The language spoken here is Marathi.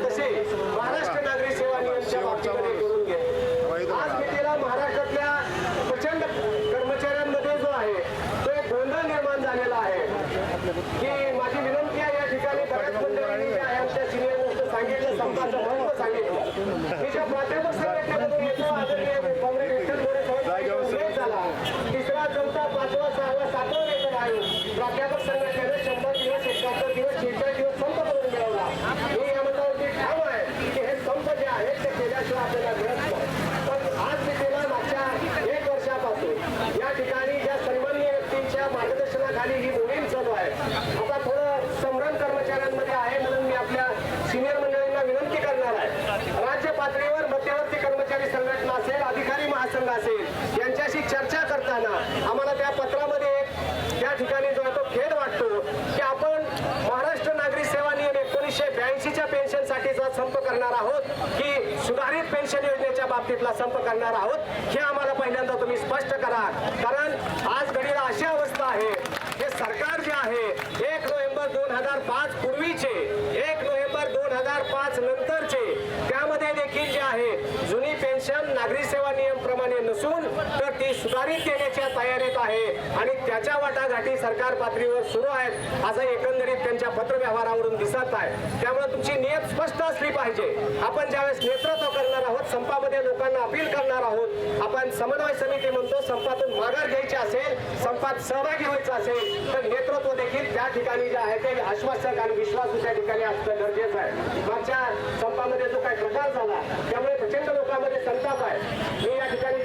तसे महाराष्ट्र नागरी सेवा नियमच्या बाबतीमध्ये करून घ्या आज मितीला महाराष्ट्रातल्या प्रचंड कर्मचाऱ्यांमध्ये जो आहे तो एक गोंधळ निर्माण झालेला आहे. की माझी विनंती आहे या ठिकाणी बऱ्याच मंडळींनी आहे आमच्या सिनियर सांगितलं संपाचं महत्त्व सांगितलं. मी ज्या प्राध्यापक संघटनेमधून येतो आदरणीय काँग्रेस विठ्ठल मोरे साहेबांचा झाला. तिसरा चौथा पाचवा सहावा सातवा वेतन आयोग प्राध्यापक संघटनेने शंभर दिवस एकाहत्तर दिवस शेहेचाळीस दिवस संप करून मिळवला मी या मतावरती ठाम आहे की हे संप जे आहेत ते केल्याशिवाय आपल्याला मिळत पण आज मितीला मागच्या एक वर्षापासून या ठिकाणी ज्या सन्माननीय व्यक्तींच्या मार्गदर्शनाखाली ही मोहीम चालू आहे आता थोडं संभ्रम कर्मचाऱ्यांमध्ये आहे म्हणून मी आपल्या सिनियर मंडळींना विनंती करणार आहे राज्य पातळीवर मध्यवर्ती कर्मचारी संघटना असेल अधिकारी महासंघ असेल यांच्याशी चर्चा करताना आम्हाला त्या पत्रामध्ये एक त्या ठिकाणी जो तो खेद वाटतो की आपण महाराष्ट्र नागरी सेवा नियम एकोणीसशे ब्याऐंशीच्या पेन्शनसाठी जो संप करणार आहोत की पेन्शन योजनेच्या बाबतीतला संप करणार आहोत हे आम्हाला पहिल्यांदा तुम्ही स्पष्ट करा. कारण आज घडीला अशी अवस्था आहे हे सरकार जे आहे एक नोव्हेंबर दोन हजार पाच पूर्वीचे एक नोव्हेंबर दोन हजार पाच नंतरचे त्यामध्ये देखील जे आहे जुनी पेन्शन नागरी सेवा नियम नसून तर ती सुधारित केल्याच्या तयारीत आहे आणि त्याच्या वाटाघाटी सरकार पातळीवर सुरू आहेत असं एकंदरीत त्यांच्या पत्रव्यवहारावरून दिसत आहे. त्यामुळे तुमची नियत स्पष्ट असली पाहिजे. आपण ज्यावेळेस नेतृत्व करणार आहोत संपामध्ये लोकांना अपील करणार आहोत आपण समन्वय समिती म्हणतो संपातून माघार घ्यायची असेल संपात सहभागी व्हायचं असेल तर नेतृत्व देखील त्या ठिकाणी जे आहे ते आश्वासक आणि विश्वासू त्या ठिकाणी असणं गरजेचं आहे. मागच्या संपामध्ये जो काही प्रकार झाला त्यामुळे प्रचंड लोकांमध्ये संताप आहे. मी या ठिकाणी